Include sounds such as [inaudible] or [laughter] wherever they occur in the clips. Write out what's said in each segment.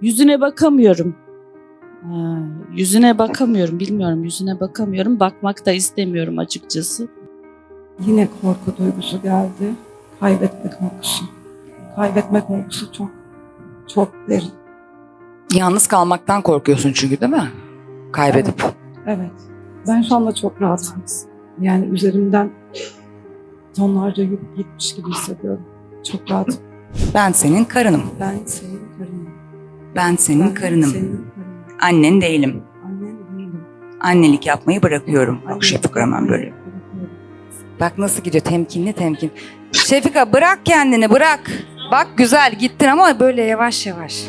Yüzüne bakamıyorum. Ha, yüzüne bakamıyorum. Bilmiyorum yüzüne bakamıyorum. Bakmak da istemiyorum açıkçası. Yine korku duygusu geldi. Kaybetme korkusu. Kaybetme korkusu çok çok derin. Yalnız kalmaktan korkuyorsun çünkü değil mi? Kaybedip. Evet. Ben şu anda çok rahatım. Yani üzerimden tonlarca yük gitmiş gibi hissediyorum. Çok rahatım. Ben senin karınım. Ben senin. Ben senin karınım. Annen değilim. Annelik yapmayı bırakıyorum. Bak Şefika hemen böyle. Bak nasıl gidiyor temkinli temkin. Şefika bırak kendini bırak. Bak güzel gittin ama böyle yavaş yavaş.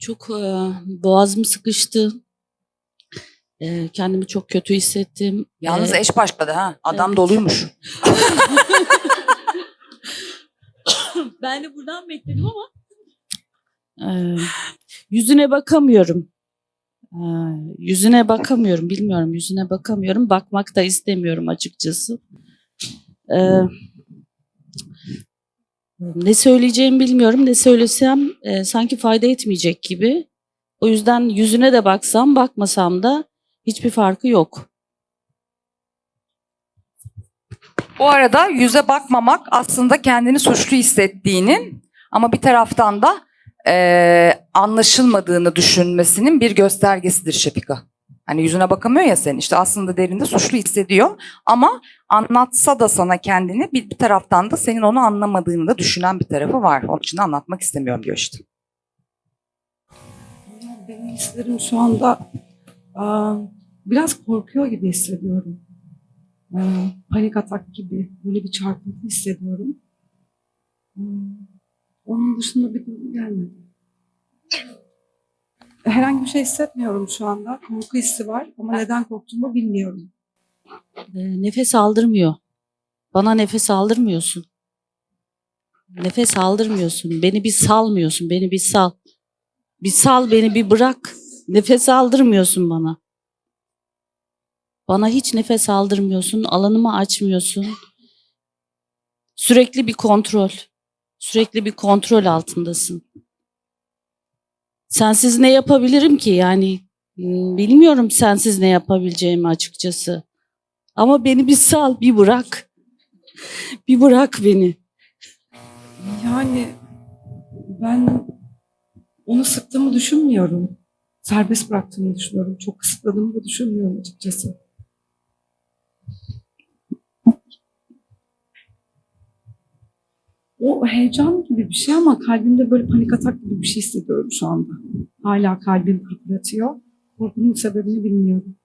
Çok e, boğazım sıkıştı. E, kendimi çok kötü hissettim. Yalnız E, eş başladı ha. Adam Evet. doluymuş. [laughs] Ben de buradan bekledim ama. Ee, yüzüne bakamıyorum. Ee, yüzüne bakamıyorum. Bilmiyorum yüzüne bakamıyorum. Bakmak da istemiyorum açıkçası. Ee, ne söyleyeceğimi bilmiyorum. Ne söylesem e, sanki fayda etmeyecek gibi. O yüzden yüzüne de baksam bakmasam da hiçbir farkı yok. Bu arada yüze bakmamak aslında kendini suçlu hissettiğinin ama bir taraftan da eee, anlaşılmadığını düşünmesinin bir göstergesidir Şefika. Hani yüzüne bakamıyor ya sen işte aslında derinde suçlu hissediyor ama anlatsa da sana kendini bir, bir taraftan da senin onu anlamadığını da düşünen bir tarafı var. Onun için de anlatmak istemiyorum diyor işte. Benim hislerim şu anda biraz korkuyor gibi hissediyorum. Aa, panik atak gibi böyle bir çarpıntı hissediyorum. Hmm, Onun dışında bir durum gelmedi. Herhangi bir şey hissetmiyorum şu anda. Korku hissi var ama neden korktuğumu bilmiyorum. E, nefes aldırmıyor. Bana nefes aldırmıyorsun. Nefes aldırmıyorsun. Beni bir salmıyorsun. Beni bir sal. Bir sal beni bir bırak. Nefes aldırmıyorsun bana. Bana hiç nefes aldırmıyorsun. Alanımı açmıyorsun. Sürekli bir kontrol. Sürekli bir kontrol altındasın. Sensiz ne yapabilirim ki? Yani hmm, bilmiyorum sensiz ne yapabileceğimi açıkçası. Ama beni bir sal, bir bırak. [laughs] Bir bırak beni. Yani ben onu sıktığımı düşünmüyorum. Serbest bıraktığımı düşünüyorum. Çok kısıtladığımı da düşünmüyorum açıkçası. O heyecan gibi bir şey ama kalbimde böyle panik atak gibi bir şey hissediyorum şu anda. Hala kalbim pırpıratıyor. Korkunun sebebini bilmiyorum.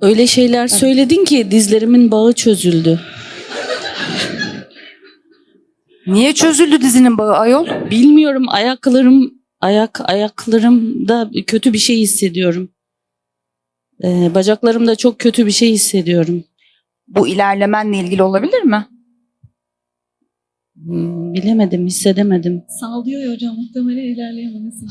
Öyle şeyler söyledin ki dizlerimin bağı çözüldü. Niye çözüldü dizinin bağı ayol? Bilmiyorum ayaklarım ayak ayaklarımda kötü bir şey hissediyorum. Ee, bacaklarımda çok kötü bir şey hissediyorum. Bu ilerlemenle ilgili olabilir mi? Hmm, bilemedim, hissedemedim. Sallıyor ya hocam muhtemelen ilerleyememesi.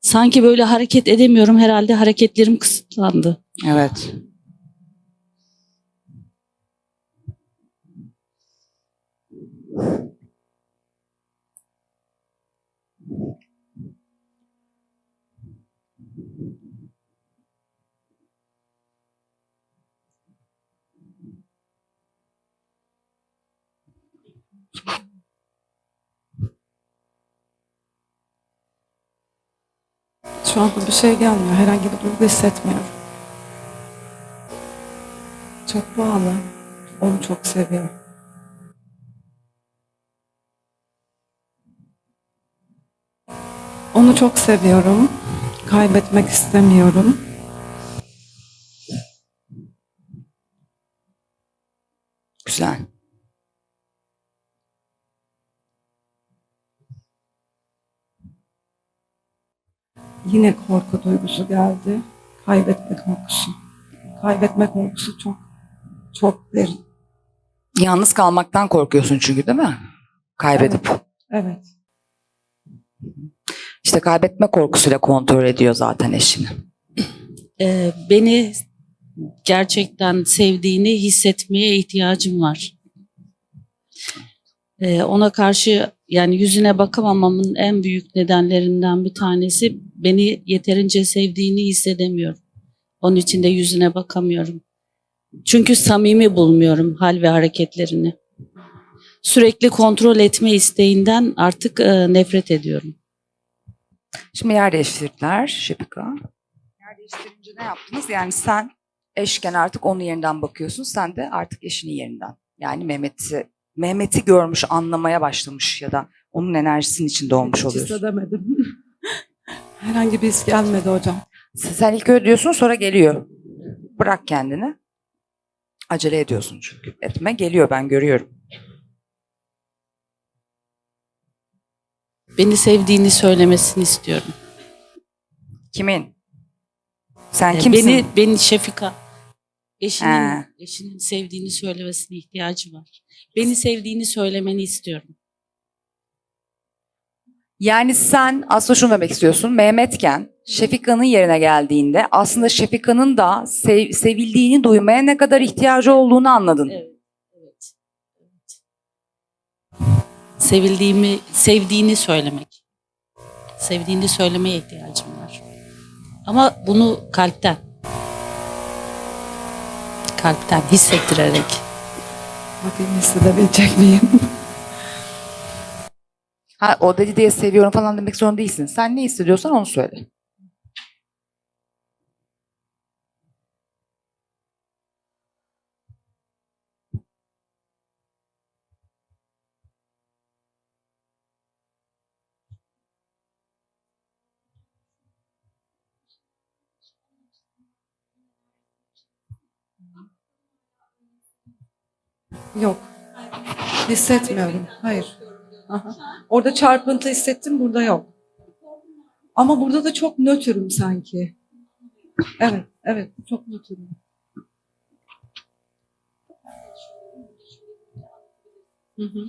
Sanki böyle hareket edemiyorum. Herhalde hareketlerim kısıtlandı. Evet. Şu anda bir şey gelmiyor. Herhangi bir duygu hissetmiyorum. Çok bağlı. Onu çok seviyorum. Onu çok seviyorum. Kaybetmek istemiyorum. Güzel. Yine korku duygusu geldi. Kaybetme korkusu. Kaybetme korkusu çok çok derin. Yalnız kalmaktan korkuyorsun çünkü değil mi? Kaybedip. Evet. İşte kaybetme korkusuyla kontrol ediyor zaten eşini. Ee, beni gerçekten sevdiğini hissetmeye ihtiyacım var. Ee, ona karşı yani yüzüne bakamamamın en büyük nedenlerinden bir tanesi beni yeterince sevdiğini hissedemiyorum. Onun için de yüzüne bakamıyorum. Çünkü samimi bulmuyorum hal ve hareketlerini. Sürekli kontrol etme isteğinden artık e, nefret ediyorum. Şimdi yer değiştirdiler Şefika. Yer değiştirince ne yaptınız? Yani sen eşken artık onun yerinden bakıyorsun. Sen de artık eşinin yerinden. Yani Mehmet'i Mehmet'i görmüş, anlamaya başlamış ya da onun enerjisinin içinde olmuş Hiç oluyorsun. hissedemedim. [laughs] Herhangi bir his gelmedi hocam. Sen ilk öyle diyorsun sonra geliyor. Bırak kendini. Acele ediyorsun çünkü. Etme geliyor ben görüyorum. Beni sevdiğini söylemesini istiyorum. Kimin? Sen Ee, kimsin? Beni beni Şefika eşinin He. eşinin sevdiğini söylemesine ihtiyacı var. Beni sevdiğini söylemeni istiyorum. Yani sen aslında şunu demek istiyorsun. Mehmetken Şefika'nın yerine geldiğinde aslında Şefika'nın da sev- sevildiğini duymaya ne kadar ihtiyacı olduğunu anladın. Evet. Evet. evet. Sevildiğimi, sevdiğini söylemek. Sevdiğini söylemeye ihtiyacım var. Ama bunu kalpten. Kalpten hissettirerek. Bakayım hissedebilecek miyim? Ha, o dedi diye seviyorum falan demek zorunda değilsin. Sen ne hissediyorsan onu söyle. Yok. Hissetmiyorum. Hayır. Aha. Orada çarpıntı hissettim, burada yok. Ama burada da çok nötrüm sanki. Evet, evet. Çok nötrüm. Hı hı.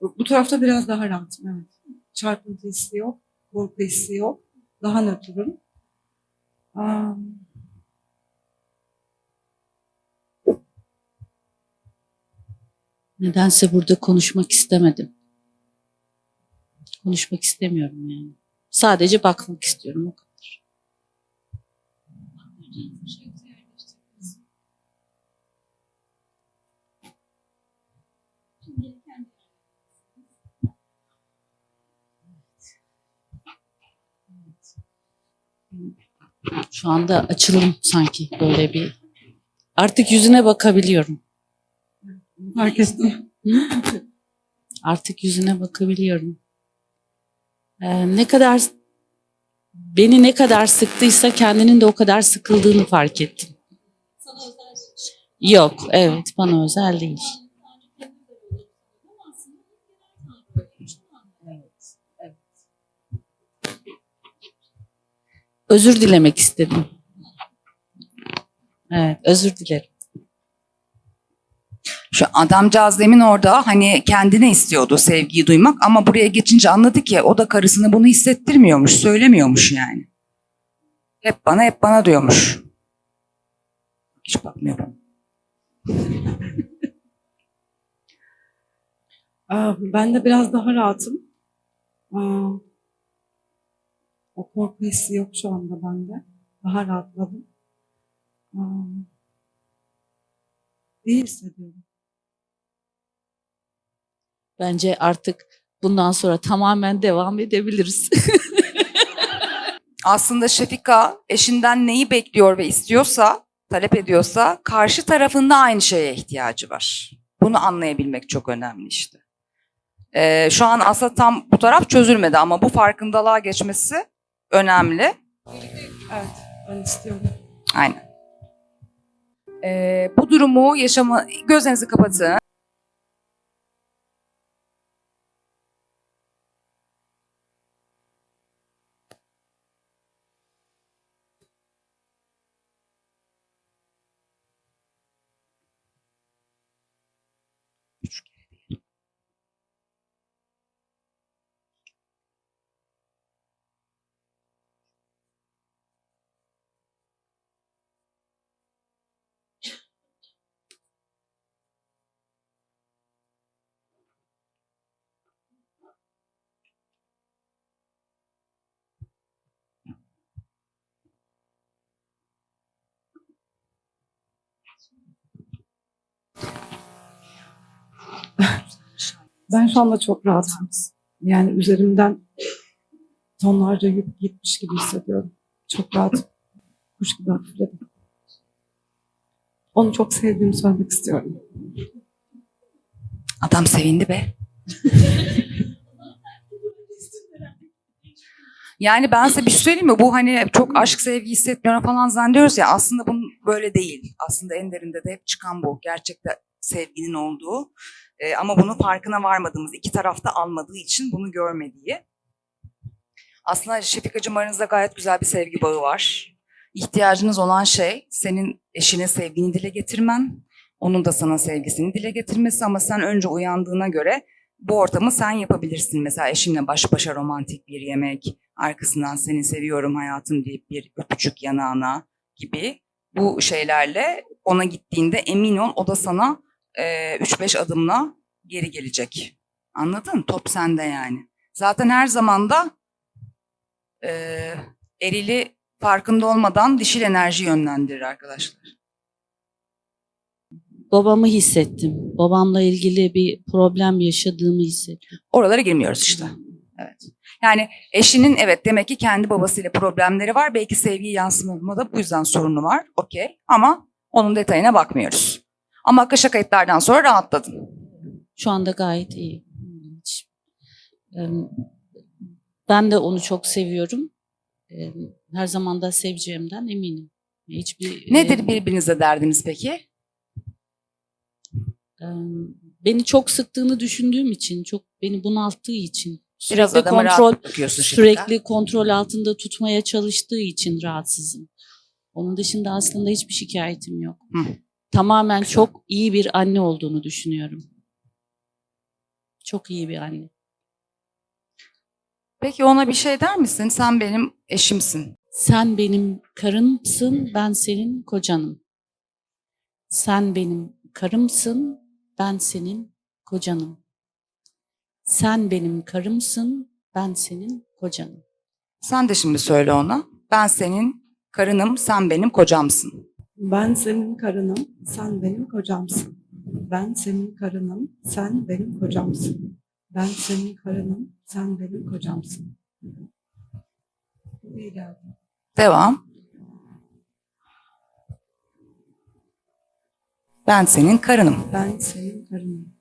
Bu, bu tarafta biraz daha rahatım, evet. Çarpıntı hissi yok, korku hissi yok. Daha nötrüm. Nedense burada konuşmak istemedim. Konuşmak istemiyorum yani. Sadece bakmak istiyorum o kadar. Şu anda açılım sanki böyle bir. Artık yüzüne bakabiliyorum. fark ettim. Artık yüzüne bakabiliyorum. Ee, ne kadar beni ne kadar sıktıysa kendinin de o kadar sıkıldığını fark ettim. Yok, evet bana özel değil. Özür dilemek istedim. Evet, özür dilerim. Şu adamcağız demin orada hani kendine istiyordu sevgiyi duymak ama buraya geçince anladı ki o da karısını bunu hissettirmiyormuş, söylemiyormuş yani. Hep bana hep bana diyormuş. Hiç bakmıyorum. Aa, ben de biraz daha rahatım. O korku hissi yok şu anda bende. Daha rahatladım. İyi hissediyorum. Bence artık bundan sonra tamamen devam edebiliriz. [laughs] Aslında Şefika eşinden neyi bekliyor ve istiyorsa, talep ediyorsa karşı tarafında aynı şeye ihtiyacı var. Bunu anlayabilmek çok önemli işte. Ee, şu an aslında tam bu taraf çözülmedi ama bu farkındalığa geçmesi önemli. Evet, ben istiyorum. Aynen. Ee, bu durumu yaşama... Gözlerinizi kapatın. Ben şu anda çok rahatım. Yani üzerimden tonlarca yük gitmiş gibi hissediyorum. Çok rahatım. Kuş gibi hafifledim. Onu çok sevdiğimi söylemek istiyorum. Adam sevindi be. [laughs] Yani ben size bir şey söyleyeyim mi? Bu hani çok aşk sevgi hissetmiyorum falan zannediyoruz ya aslında bunun böyle değil. Aslında en derinde de hep çıkan bu. Gerçekte sevginin olduğu. Ee, ama bunun farkına varmadığımız, iki tarafta almadığı için bunu görmediği. Aslında Şefikacığım aranızda gayet güzel bir sevgi bağı var. İhtiyacınız olan şey senin eşine sevgini dile getirmen, onun da sana sevgisini dile getirmesi ama sen önce uyandığına göre bu ortamı sen yapabilirsin. Mesela eşinle baş başa romantik bir yemek, arkasından seni seviyorum hayatım deyip bir öpücük yanağına gibi bu şeylerle ona gittiğinde emin ol o da sana e, 3-5 adımla geri gelecek. Anladın? Top sende yani. Zaten her zaman da e, erili farkında olmadan dişil enerji yönlendirir arkadaşlar. Babamı hissettim. Babamla ilgili bir problem yaşadığımı hissettim. Oralara girmiyoruz işte. Evet. Yani eşinin evet demek ki kendi babasıyla problemleri var. Belki sevgi yansımada bu yüzden sorunu var. Okey. Ama onun detayına bakmıyoruz. Ama akışa kayıtlardan sonra rahatladın. Şu anda gayet iyi. Hiç- Ben de onu çok seviyorum. Her zaman da seveceğimden eminim. Hiçbir Nedir em, birbirinize derdiniz peki? beni çok sıktığını düşündüğüm için, çok beni bunalttığı için, Biraz sürekli kontrol sürekli kontrol altında tutmaya çalıştığı için rahatsızım. Onun dışında aslında hiçbir şikayetim yok. Hı. Tamamen çok iyi bir anne olduğunu düşünüyorum. Çok iyi bir anne. Peki ona bir şey der misin? Sen benim eşimsin. Sen benim karımsın, ben senin kocanım. Sen benim karımsın, ben senin kocanım. Sen benim karımsın, ben senin kocanım. Sen de şimdi söyle ona. Ben senin karınım, sen benim kocamsın. Ben senin karınım, sen benim kocamsın. Ben senin karınım, sen benim kocamsın. Ben senin karınım, sen benim kocamsın. Devam. Ben senin karınım. Ben senin karınım.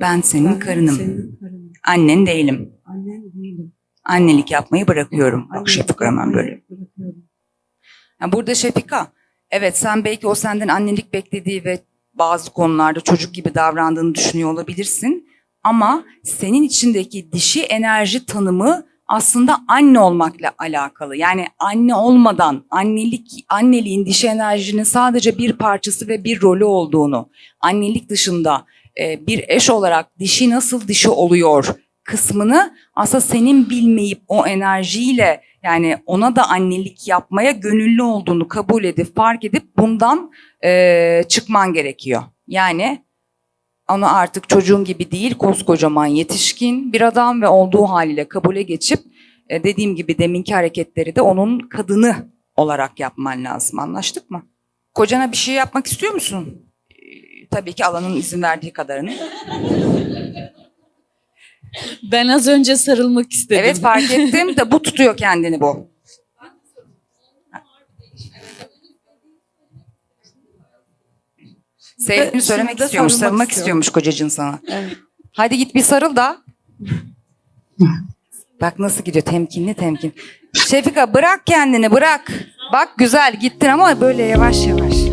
Ben senin Ben karınım. Senin karınım. Annen değilim. Annen değilim. Annelik yapmayı bırakıyorum. Bak Şefika hemen böyle. Yani burada Şefika, evet sen belki o senden annelik beklediği ve bazı konularda çocuk gibi davrandığını düşünüyor olabilirsin. Ama senin içindeki dişi enerji tanımı aslında anne olmakla alakalı. Yani anne olmadan annelik anneliğin dişi enerjinin sadece bir parçası ve bir rolü olduğunu, annelik dışında e, bir eş olarak dişi nasıl dişi oluyor kısmını aslında senin bilmeyip o enerjiyle yani ona da annelik yapmaya gönüllü olduğunu kabul edip fark edip bundan e, çıkman gerekiyor. Yani onu artık çocuğun gibi değil koskocaman yetişkin bir adam ve olduğu haliyle kabule geçip e, dediğim gibi deminki hareketleri de onun kadını olarak yapman lazım. Anlaştık mı? Kocana bir şey yapmak istiyor musun? Tabii ki alanın izin verdiği kadarını. Ben az önce sarılmak istedim. Evet fark ettim de bu tutuyor kendini bu. Sevdiğini söylemek istiyormuş, sarılmak sarılmak istiyorum. istiyormuş kocacığın sana. Evet. Hadi git bir sarıl da. Bak nasıl gidiyor temkinli temkin. Şefika bırak kendini bırak. Bak güzel gittin ama böyle yavaş yavaş.